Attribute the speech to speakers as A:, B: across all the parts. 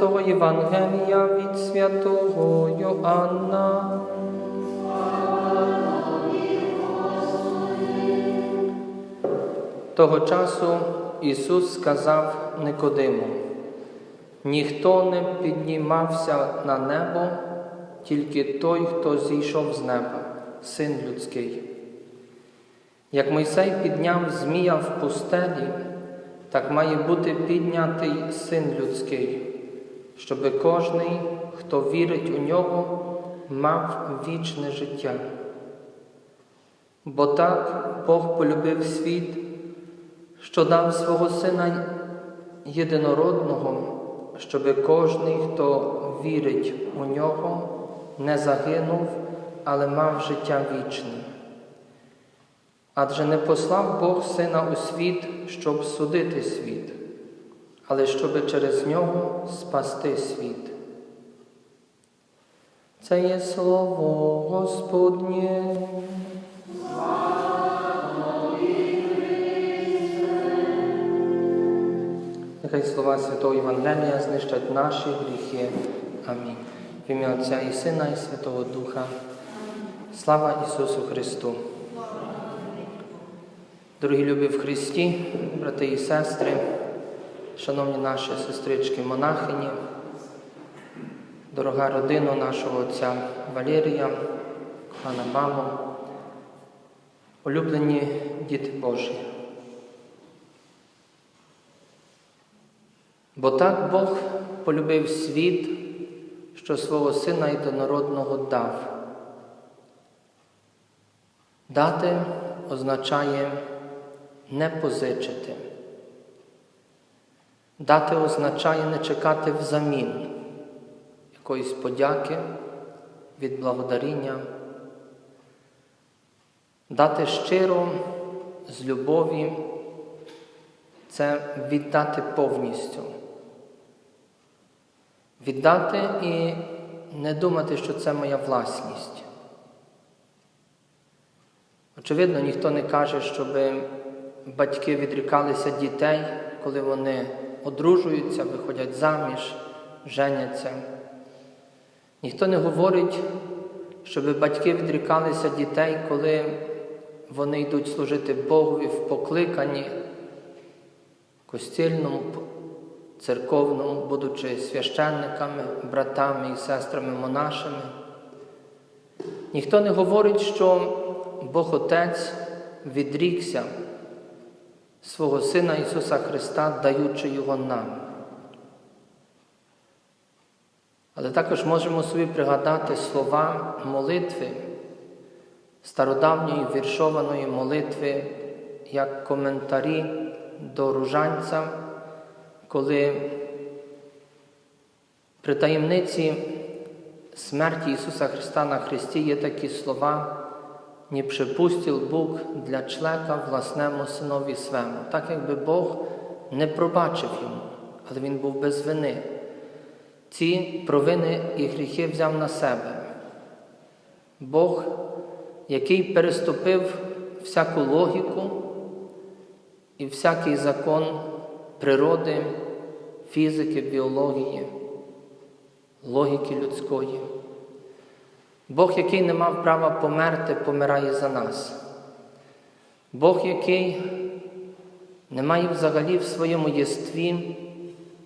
A: святого Євангелія від святого Йоанна. Того часу Ісус сказав Никодиму, ніхто не піднімався на небо, тільки той, хто зійшов з неба, син людський. Як Мойсей підняв змія в пустелі, так має бути піднятий син людський, щоби кожний, хто вірить у нього, мав вічне життя. Бо так Бог полюбив світ, що дав свого Сина єдинородного, щоби кожний, хто вірить у нього, не загинув, але мав життя вічне. Адже не послав Бог Сина у світ, щоб судити світ, але щоб через нього спасти світ. Це є слово Господнє. Нехай слова Святого Євангелія знищать наші гріхи. Амінь. В ім'я Отця і Сина, і Святого Духа. Слава Ісусу Христу! Дорогі любі в Христі, брати і сестри, шановні наші сестрички монахині, дорога родина нашого отця Валерія, пана маму, улюблені діти Божі. Бо так Бог полюбив світ, що свого Сина єдинородного дав. Дати означає не позичити. Дати означає не чекати взамін якоїсь подяки, від благодаріння. Дати щиро з любові це віддати повністю. Віддати і не думати, що це моя власність. Очевидно, ніхто не каже, щоб батьки відрікалися дітей, коли вони одружуються, виходять заміж, женяться. Ніхто не говорить, щоб батьки відрікалися дітей, коли вони йдуть служити Богові в покликанні, костільному, церковному, будучи священниками, братами і сестрами монашами. Ніхто не говорить, що Бог Отець відрікся свого Сина Ісуса Христа, даючи Його нам. Але також можемо собі пригадати слова молитви, стародавньої віршованої молитви, як коментарі до ружанця, коли при таємниці смерті Ісуса Христа на Христі є такі слова. Nie przypuścił Bóg dla człowieka własnemu synowi swemu, tak jakby Бог не пробачив йому, але він був без вини. Ці провини і гріхи взяв на себе. Бог, який переступив всяку логіку і всякий закон природи, фізики, біології, логіки людської. Бог, який не мав права померти, помирає за нас. Бог, який не має взагалі в своєму єстві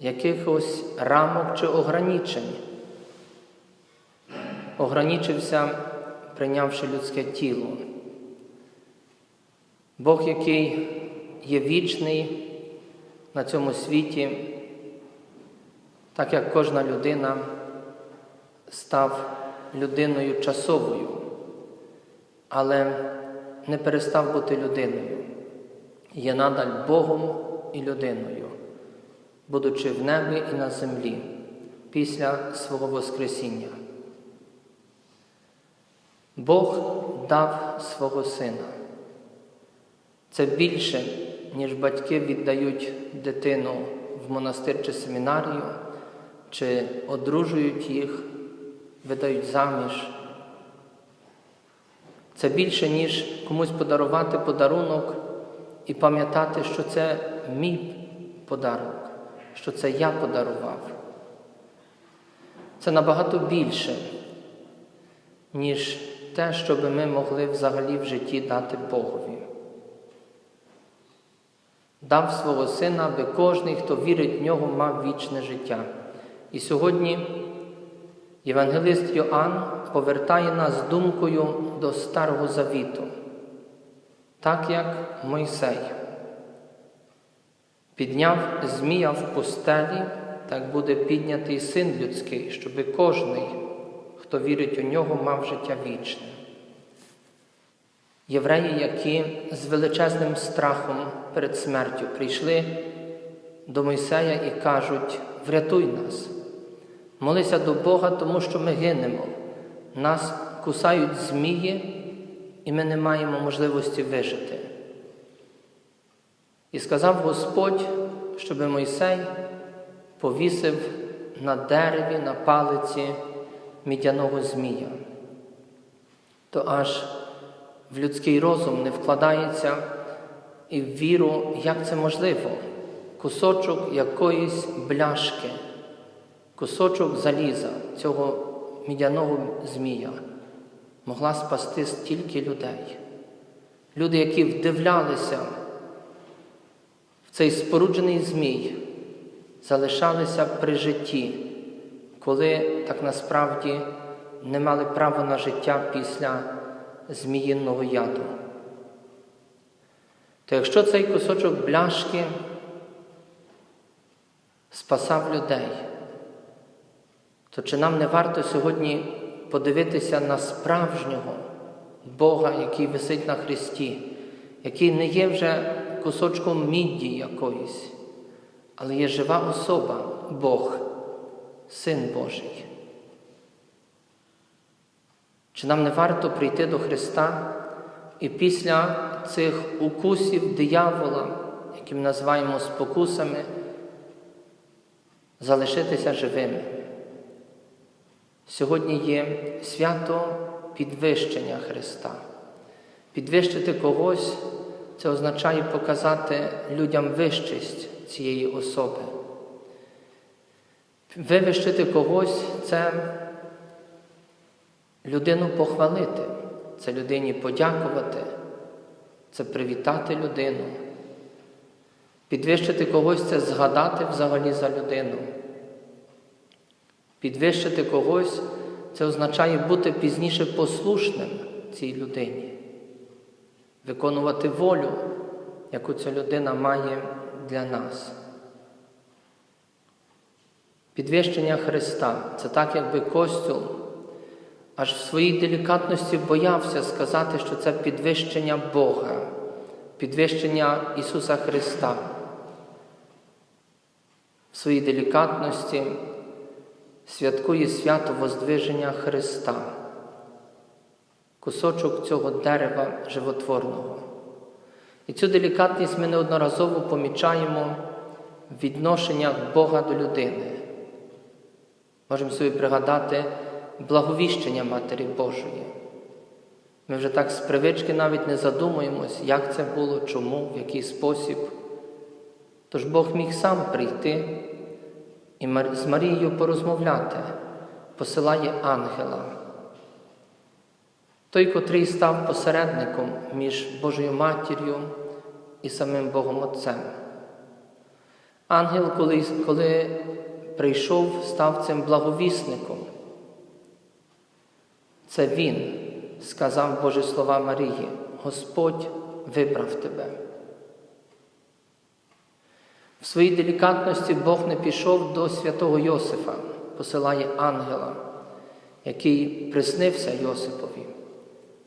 A: якихось рамок чи ограничень, ограничився, прийнявши людське тіло. Бог, який є вічний на цьому світі, так як кожна людина став людиною часовою, але не перестав бути людиною, є надаль Богом і людиною, будучи в небі і на землі після свого Воскресіння. Бог дав свого Сина. Це більше, ніж батьки віддають дитину в монастир чи семінарію, чи одружують їх, видають заміж. Це більше, ніж комусь подарувати подарунок і пам'ятати, що це мій подарунок, що це я подарував. Це набагато більше, ніж те, що би ми могли взагалі в житті дати Богові. Дав свого сина, аби кожен, хто вірить в нього, мав вічне життя. І сьогодні євангелист Йоанн повертає нас думкою до Старого Завіту, так як Мойсей. Підняв Змія в пустелі, так буде піднятий син людський, щоби кожний, хто вірить у нього, мав життя вічне. Євреї, які з величезним страхом перед смертю прийшли до Мойсея і кажуть: врятуй нас, молися до Бога, тому що ми гинемо. Нас кусають змії, і ми не маємо можливості вижити. І сказав Господь, щоби Мойсей повісив на дереві, на палиці мідяного змія. То аж в людський розум не вкладається і в віру, як це можливо, кусочок якоїсь бляшки, кусочок заліза цього мідяного змія могла спасти стільки людей. Люди, які вдивлялися в цей споруджений змій, залишалися при житті, коли так насправді не мали права на життя після зміїного яду. То якщо цей кусочок бляшки спасав людей, то чи нам не варто сьогодні подивитися на справжнього Бога, який висить на Христі, який не є вже кусочком мідді якоїсь, але є жива особа, Бог, Син Божий? Чи нам не варто прийти до Христа і після цих укусів диявола, які ми називаємо спокусами, залишитися живими? Сьогодні є свято підвищення Христа. Підвищити когось це означає показати людям вищість цієї особи. Вивищити когось це людину похвалити, це людині подякувати, це привітати людину. Підвищити когось це згадати взагалі за людину. Підвищити когось це означає бути пізніше послушним цій людині, виконувати волю, яку ця людина має для нас. Підвищення Христа це так, якби Костюл аж в своїй делікатності боявся сказати, що це підвищення Бога, підвищення Ісуса Христа. В своїй делікатності святкує свято Воздвиження Христа, кусочок цього дерева животворного. І цю делікатність ми неодноразово помічаємо в відношеннях Бога до людини. Можемо собі пригадати благовіщення Матері Божої. Ми вже так з привички навіть не задумуємось, як це було, чому, в який спосіб. Тож Бог міг сам прийти і з Марією порозмовляти, посилає ангела. Той, котрий став посередником між Божою матір'ю і самим Богом Отцем. Ангел, коли, коли прийшов, став цим благовісником. Це Він сказав Божі слова Марії, Господь вибрав тебе. В своїй делікатності Бог не пішов до святого Йосифа, посилає ангела, який приснився Йосипові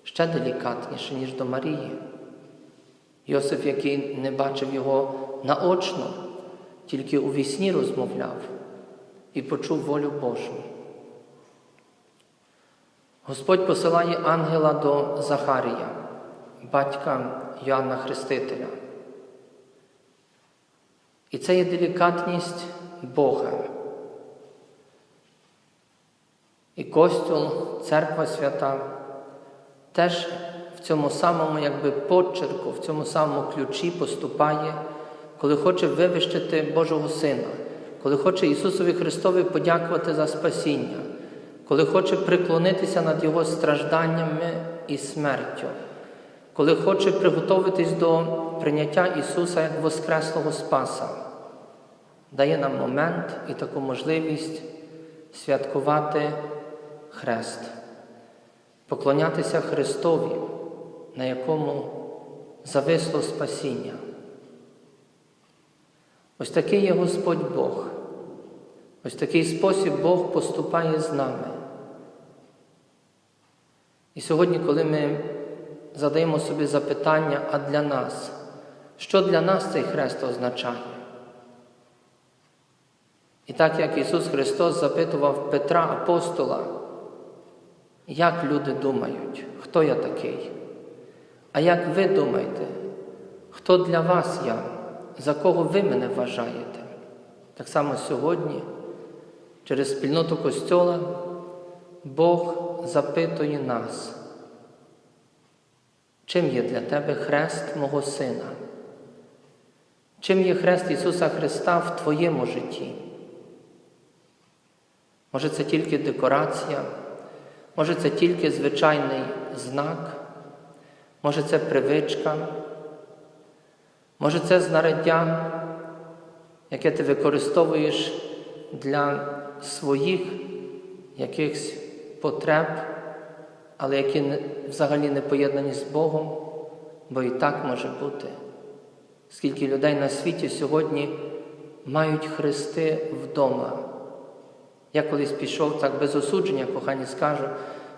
A: ще делікатніше, ніж до Марії. Йосиф, який не бачив його наочно, тільки у вісні розмовляв і почув волю Божу. Господь посилає ангела до Захарія, батька Йоанна Хрестителя. І це є делікатність Бога. І Костюл, Церква Свята теж в цьому самому якби почерку, в цьому самому ключі поступає, коли хоче вивищити Божого Сина, коли хоче Ісусові Христові подякувати за спасіння, коли хоче приклонитися над Його стражданнями і смертю, коли хоче приготуватись до прийняття Ісуса як Воскреслого Спаса, дає нам момент і таку можливість святкувати Хрест, поклонятися Христові, на якому зависло спасіння. Ось такий є Господь Бог. Ось такий спосіб Бог поступає з нами. І сьогодні, коли ми задаємо собі запитання, а для нас, що для нас цей хрест означає? І так як Ісус Христос запитував Петра апостола, як люди думають, хто я такий? А як ви думаєте, хто для вас я, за кого ви мене вважаєте? Так само сьогодні, через спільноту Костьола, Бог запитує нас, чим є для тебе хрест мого Сина? Чим є хрест Ісуса Христа в твоєму житті? Може, це тільки декорація, може, це тільки звичайний знак, може, це привичка, може, це знаряддя, яке ти використовуєш для своїх якихось потреб, але які взагалі не поєднані з Богом, бо і так може бути. Скільки людей на світі сьогодні мають хрести вдома. Я колись пішов так без осудження, кохані скажу,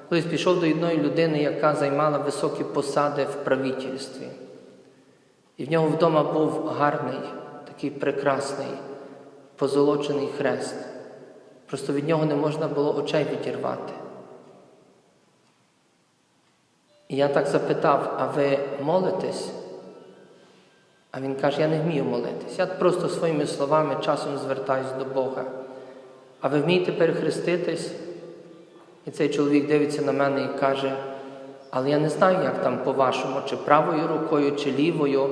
A: колись пішов до одної людини, яка займала високі посади в правительстві. І в нього вдома був гарний, такий прекрасний, позолочений хрест. Просто від нього не можна було очей відірвати. І я так запитав, а ви молитесь? А він каже, я не вмію молитись. Я просто своїми словами часом звертаюсь до Бога. А ви вмієте перехреститись? І цей чоловік дивиться на мене і каже, але я не знаю, як там по-вашому, чи правою рукою, чи лівою.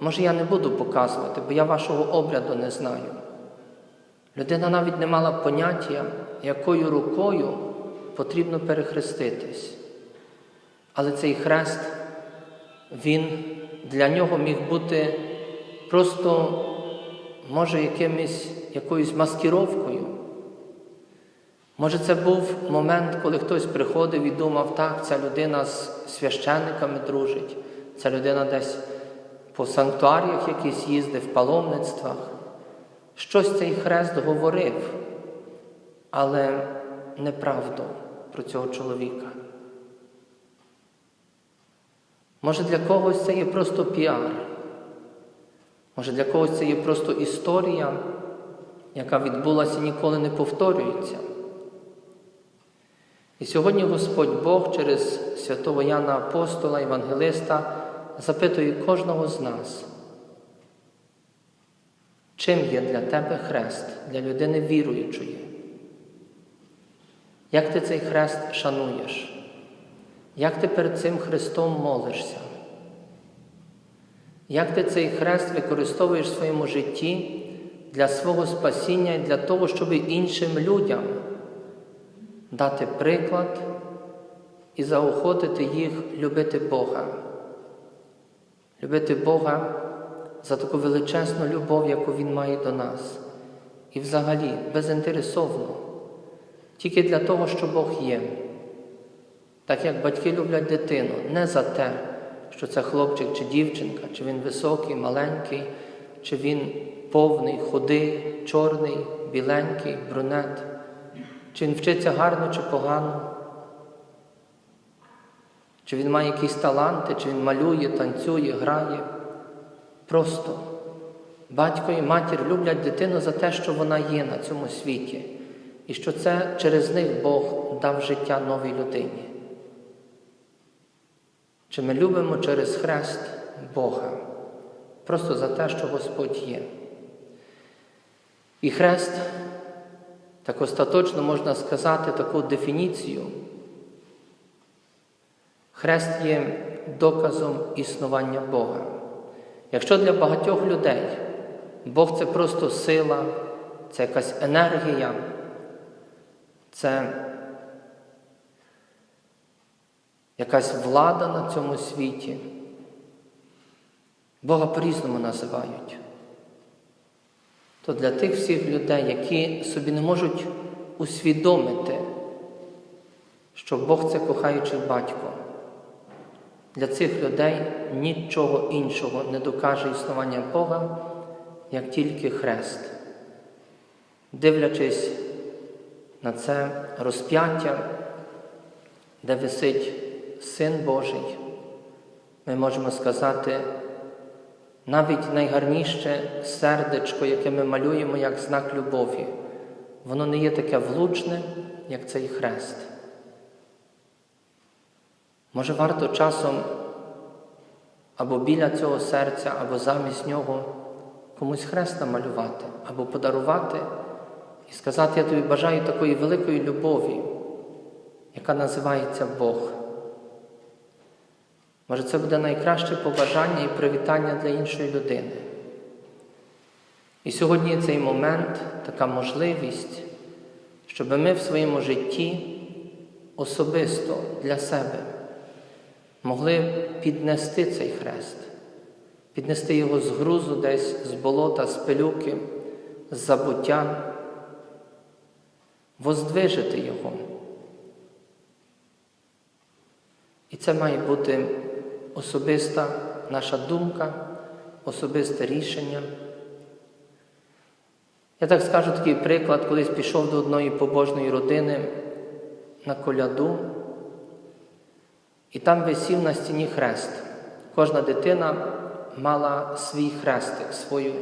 A: Може, я не буду показувати, бо я вашого обряду не знаю. Людина навіть не мала поняття, якою рукою потрібно перехреститись. Але цей хрест, він для нього міг бути просто, може, якимось, якоюсь маскировкою. Може, це був момент, коли хтось приходив і думав, так, ця людина з священниками дружить, ця людина десь по санктуаріях якісь їздив, в паломництвах. Щось цей хрест говорив, але неправду про цього чоловіка. Може, для когось це є просто піар, може для когось це є просто історія, яка відбулася і ніколи не повторюється. І сьогодні Господь Бог через святого Яна Апостола, Євангелиста, запитує кожного з нас, чим є для тебе хрест, для людини віруючої? Як ти цей хрест шануєш? Як ти перед цим Христом молишся? Як ти цей хрест використовуєш в своєму житті для свого спасіння і для того, щоб іншим людям дати приклад і заохотити їх любити Бога? Любити Бога за таку величезну любов, яку Він має до нас. І взагалі безінтересовно, тільки для того, що Бог є. Так як батьки люблять дитину, не за те, що це хлопчик чи дівчинка, чи він високий, маленький, чи він повний, худий, чорний, біленький, брюнет, чи він вчиться гарно чи погано, чи він має якісь таланти, чи він малює, танцює, грає. Просто батько і матір люблять дитину за те, що вона є на цьому світі, і що це через них Бог дав життя новій людині. Чи ми любимо через хрест Бога, просто за те, що Господь є. І хрест, так остаточно можна сказати таку дефініцію. Хрест є доказом існування Бога. Якщо для багатьох людей Бог це просто сила, це якась енергія, це якась влада на цьому світі, Бога по-різному називають. То для тих всіх людей, які собі не можуть усвідомити, що Бог це кохаючий батько, для цих людей нічого іншого не докаже існування Бога, як тільки хрест. Дивлячись на це розп'яття, де висить Син Божий, ми можемо сказати, навіть найгарніше сердечко, яке ми малюємо як знак любові, воно не є таке влучне, як цей хрест. Може, варто часом або біля цього серця, або замість нього комусь хрест намалювати, або подарувати і сказати, я тобі бажаю такої великої любові, яка називається Бог. Може, це буде найкраще побажання і привітання для іншої людини. І сьогодні цей момент, така можливість, щоб ми в своєму житті особисто для себе могли піднести цей хрест, піднести його з грузу десь з болота, з пилюки, з забуття, воздвижити його. І це має бути особиста наша думка, особисте рішення. Я так скажу такий приклад, колись пішов до одної побожної родини на коляду, і там висів на стіні хрест. Кожна дитина мала свій хрестик, свою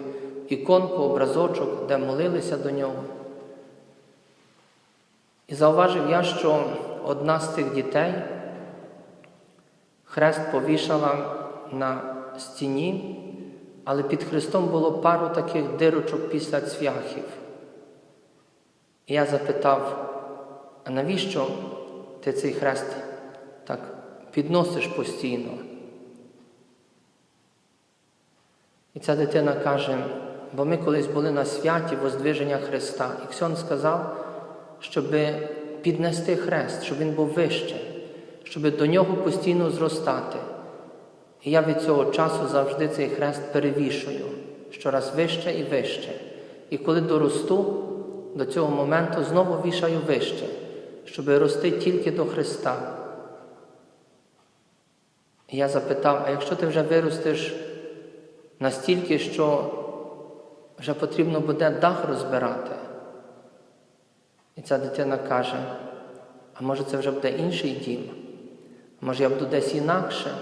A: іконку, образочок, де молилися до нього. І зауважив я, що одна з цих дітей хрест повішала на стіні, але під хрестом було пару таких дирочок після цвяхів. І я запитав, а навіщо ти цей хрест так підносиш постійно? І ця дитина каже, бо ми колись були на святі Воздвиження Христа, і Ксьон сказав, щоб піднести хрест, щоб він був вище, щоб до нього постійно зростати. І я від цього часу завжди цей хрест перевішую щораз вище і вище. І коли доросту до цього моменту, знову вішаю вище, щоб рости тільки до Христа. І я запитав, а якщо ти вже виростеш настільки, що вже потрібно буде дах розбирати? І ця дитина каже, а може це вже буде інший дім? Може я буду десь інакше?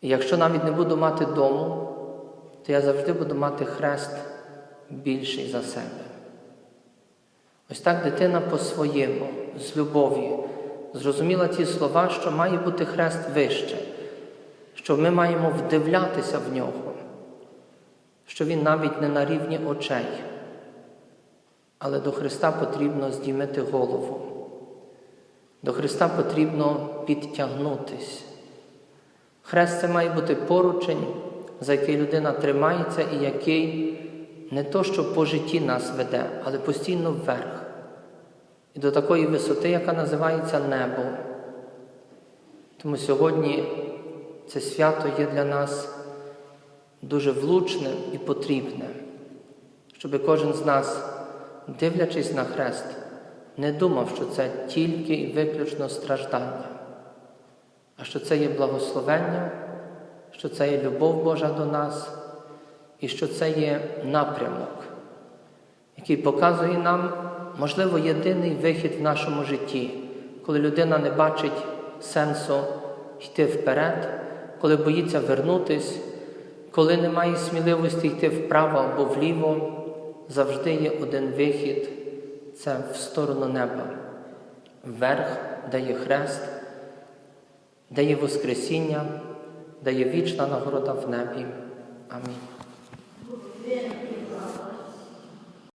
A: І якщо навіть не буду мати дому, то я завжди буду мати хрест більший за себе. Ось так дитина по-своєму, з любов'ю, зрозуміла ті слова, що має бути хрест вище, що ми маємо вдивлятися в нього, що він навіть не на рівні очей, але до Христа потрібно здіймити голову. До Христа потрібно підтягнутись. Хрест це має бути поручень, за який людина тримається і який не то, що по житті нас веде, але постійно вверх. І до такої висоти, яка називається небо. Тому сьогодні це свято є для нас дуже влучним і потрібним, щоб кожен з нас, дивлячись на хрест, не думав, що це тільки і виключно страждання, а що це є благословення, що це є любов Божа до нас і що це є напрямок, який показує нам, можливо, єдиний вихід в нашому житті, коли людина не бачить сенсу йти вперед, коли боїться вернутись, коли немає сміливості йти вправо або вліво, завжди є один вихід це в сторону неба, вверх, де є хрест, де є Воскресіння, де є вічна нагорода в небі. Амінь.